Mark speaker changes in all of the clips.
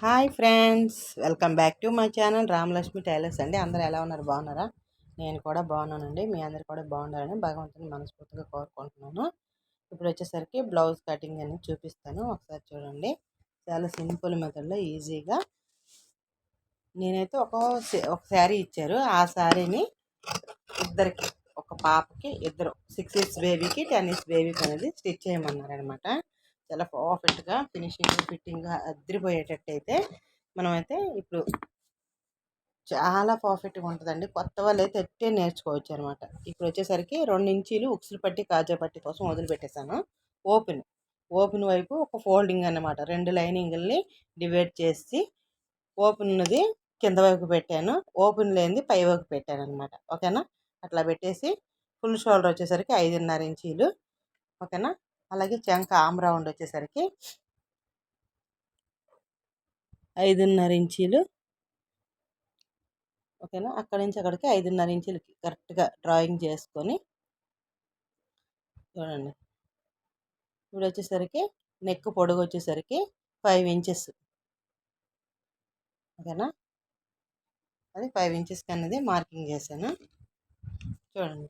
Speaker 1: Hi friends welcome back to my channel Ramalakshmi tailors అండి. అందరూ ఎలా ఉన్నారు? బాగున్నారా? నేను కూడా బాగున్నానండి. మీ అందరు కూడా బాగున్నారని భగవంతుని మనస్ఫూర్తిగా కోరుకుంటున్నాను. ఇప్పుడు వచ్చేసరికి బ్లౌజ్ కటింగ్ అని చూపిస్తాను. ఒకసారి చూడండి. చాలా సింపుల్ మెథడ్లో ఈజీగా నేనైతే ఒక ఒక శారీ ఇచ్చారు. ఆ శారీని ఇద్దరికి ఒక పాపకి ఇద్దరు సిక్స్ ఇయర్స్ బేబీకి టెన్ ఇయర్స్ బేబీకి అనేది స్టిచ్ చేయమన్నారు అనమాట చాలా పర్ఫెక్ట్గా ఫినిషింగ్ ఫిట్టింగ్గా అద్దరిపోయేటట్టు అయితే మనమైతే ఇప్పుడు చాలా పర్ఫెక్ట్గా ఉంటుందండి. కొత్త వాళ్ళు అయితే ఎట్టే నేర్చుకోవచ్చు అనమాట ఇప్పుడు వచ్చేసరికి రెండు ఇంచీలు ఉక్సులు పట్టి కాజా పట్టి కోసం వదిలిపెట్టేశాను. ఓపెన్ ఓపెన్ వైపు ఒక ఫోల్డింగ్ అనమాట రెండు లైనింగ్ని డివైడ్ చేసి ఓపెన్ ఉన్నది కింద వైపు పెట్టాను. ఓపెన్ లేనిది పై వైపు పెట్టాను అనమాట ఓకేనా? అట్లా పెట్టేసి ఫుల్ షోల్డర్ వచ్చేసరికి ఐదున్నర ఇంచీలు. ఓకేనా? అలాగే చంక ఆమ్ రౌండ్ వచ్చేసరికి ఐదున్నర ఇంచీలు. ఓకేనా? అక్కడి నుంచి అక్కడికి ఐదున్నర ఇంచులకి కరెక్ట్గా డ్రాయింగ్ చేసుకొని చూడండి. ఇప్పుడు వచ్చేసరికి నెక్ పొడుగు వచ్చేసరికి ఫైవ్ ఇంచెస్. ఓకేనా? అది ఫైవ్ ఇంచెస్కి అనేది మార్కింగ్ చేశాను. చూడండి.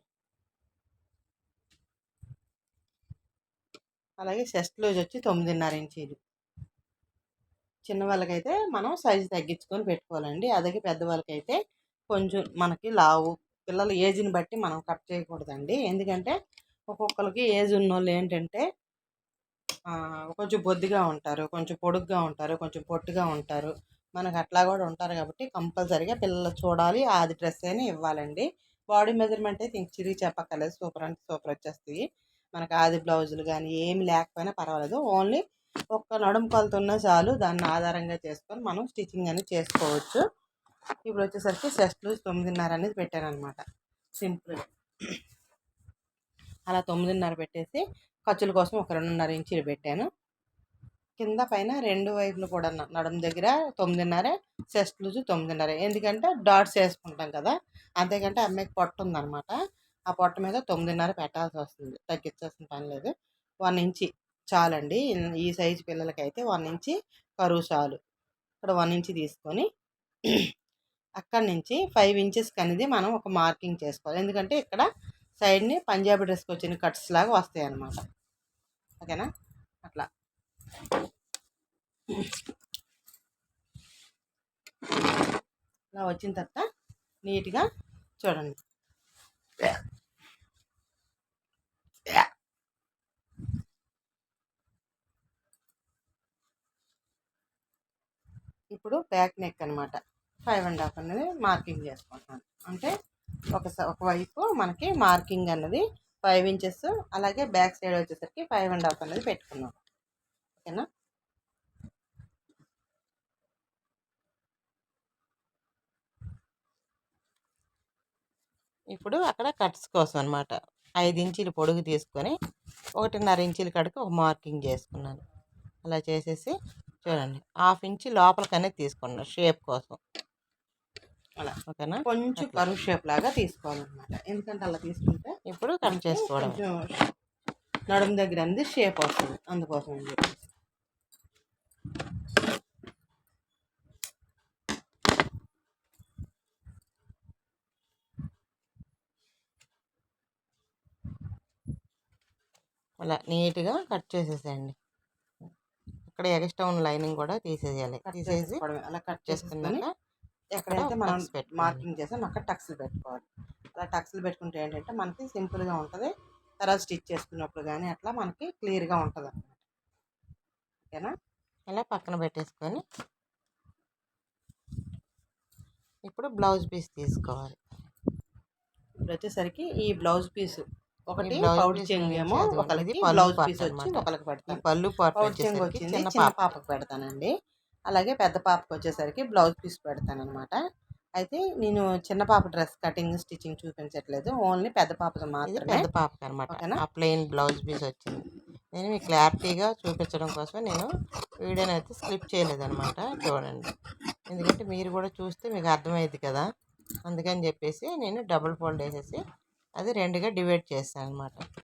Speaker 1: అలాగే చెస్ట్ లూజ్ వచ్చి తొమ్మిదిన్నర ఇంచీలు. చిన్న వాళ్ళకైతే మనం సైజు తగ్గించుకొని పెట్టుకోవాలండి. అలాగే పెద్దవాళ్ళకైతే కొంచెం మనకి లావు పిల్లల ఏజ్ని బట్టి మనం కట్ చేయకూడదండి. ఎందుకంటే ఒక్కొక్కరికి ఏజ్ ఉన్న వాళ్ళు ఏంటంటే కొంచెం బొద్దిగా ఉంటారు కొంచెం పొడుగ్గా ఉంటారు కొంచెం పొట్టుగా ఉంటారు. మనకు అట్లా కూడా ఉంటారు కాబట్టి కంపల్సరీగా పిల్లలు చూడాలి అది డ్రెస్ అయినా ఇవ్వాలండి. బాడీ మెజర్మెంట్ అయితే ఇంక చిరిగి చెప్పక్కర్లేదు. సూపర్ అంటే సూపర్ వచ్చేస్తుంది. మనకు ఆది బ్లౌజులు కానీ ఏమి లేకపోయినా పర్వాలేదు. ఓన్లీ ఒక్క నడుము కొలత చాలు. దాన్ని ఆధారంగా చేసుకొని మనం స్టిచ్చింగ్ అనేది చేసుకోవచ్చు. ఇప్పుడు వచ్చేసరికి సెస్ట్లు తొమ్మిదిన్నర అనేది పెట్టాను అనమాట సింపుల్. అలా తొమ్మిదిన్నర పెట్టేసి ఖర్చుల కోసం ఒక రెండున్నర ఇంచీలు పెట్టాను. కింద పైన రెండు వైపులు కూడా నడుము దగ్గర తొమ్మిదిన్నర చెస్ట్ లూజు తొమ్మిదిన్నర. ఎందుకంటే డాట్స్ వేసుకుంటాం కదా. అంతేకంటే అమ్మాయికి పొట్ట ఉందన్నమాట. ఆ పొట్ట మీద తొమ్మిదిన్నర పెట్టాల్సి వస్తుంది తగ్గించాల్సిన పని లేదు. వన్ ఇంచి చాలండి. ఈ సైజు పిల్లలకైతే వన్ ఇంచి కరువు చాలు. ఇక్కడ వన్ ఇంచి తీసుకొని అక్కడి నుంచి ఫైవ్ ఇంచెస్కి అనేది మనం ఒక మార్కింగ్ చేసుకోవాలి. ఎందుకంటే ఇక్కడ సైడ్ని పంజాబీ డ్రెస్కి వచ్చిన కట్స్ లాగా వస్తాయి అన్నమాట. ఓకేనా? అట్లా. ఇలా వచ్చిన తర్వాత నీట్గా చూడండి. ఇప్పుడు బ్యాక్ నెక్ అనమాట ఫైవ్ అండ్ హాఫ్ అనేది మార్కింగ్ చేసుకుంటున్నాను. అంటే ఒక ఒకవైపు మనకి మార్కింగ్ అన్నది ఫైవ్ ఇంచెస్ అలాగే బ్యాక్ సైడ్ వచ్చేసరికి ఫైవ్ అండ్ హాఫ్ అనేది పెట్టుకున్నాం ఓకేనా ఇప్పుడు అక్కడ కట్స్ కోసం అనమాట ఐదు ఇంచీలు పొడుగు తీసుకొని ఒకటిన్నర ఇంచీల కడికి ఒక మార్కింగ్ చేసుకున్నాను. అలా చేసేసి చూడండి. హాఫ్ ఇంచి లోపలికనే తీసుకున్నాను షేప్ కోసం. అలా ఓకేనా? కొంచెం కరువు షేప్ లాగా తీసుకోవాలన్నమాట. ఎందుకంటే అలా తీసుకుంటే ఇప్పుడు కట్ చేసుకోవడం నడుము దగ్గర అనేది షేప్ వస్తుంది. అందుకోసం అని చెప్పేసి. అలా నీట్గా కట్ చేసేసేయండి. ఇక్కడ ఎక్స్ట్రా ఉన్న లైనింగ్ కూడా తీసేయాలి. తీసేసి అలా కట్ చేసుకున్నాక ఎక్కడైతే మనం మార్కింగ్ చేసాం అక్కడ టక్స్లు పెట్టుకోవాలి. అలా టక్స్లు పెట్టుకుంటే ఏంటంటే మనకి సింపుల్గా ఉంటుంది. తర్వాత స్టిచ్ చేసుకున్నప్పుడు కానీ అట్లా మనకి క్లియర్గా ఉంటుంది అనమాట ఓకేనా? ఇలా పక్కన పెట్టేసుకొని ఇప్పుడు బ్లౌజ్ పీస్ తీసుకోవాలి. ఇప్పుడు వచ్చేసరికి ఈ బ్లౌజ్ పీసు ఒకటి పౌడర్ చెంగు ఏమో ఒకరికి బ్లౌజ్ పీస్ వచ్చి ఒకరికి పెడతాను. పళ్ళు చెంగు వచ్చింది చిన్న పాపకు. పెడతానండి. అలాగే పెద్ద పాపకు వచ్చేసరికి బ్లౌజ్ పీస్ పెడతాను అనమాట అయితే నేను చిన్న పాప డ్రెస్ కటింగ్ స్టిచ్చింగ్ చూపించట్లేదు. ఓన్లీ పెద్ద పాపతో మాత్రమే. పెద్ద పాపకి అనమాట ఆ ప్లెయిన్ బ్లౌజ్ పీస్ వచ్చింది. నేను మీకు క్లారిటీగా చూపించడం కోసం నేను వీడియోని అయితే స్లిప్ చేయలేదన్నమాట. చూడండి. ఎందుకంటే మీరు కూడా చూస్తే మీకు అర్థమైంది కదా. అందుకని చెప్పేసి నేను డబుల్ ఫోల్డ్ వేసేసి అది రెండుగా డివైడ్ చేస్తాను అనమాట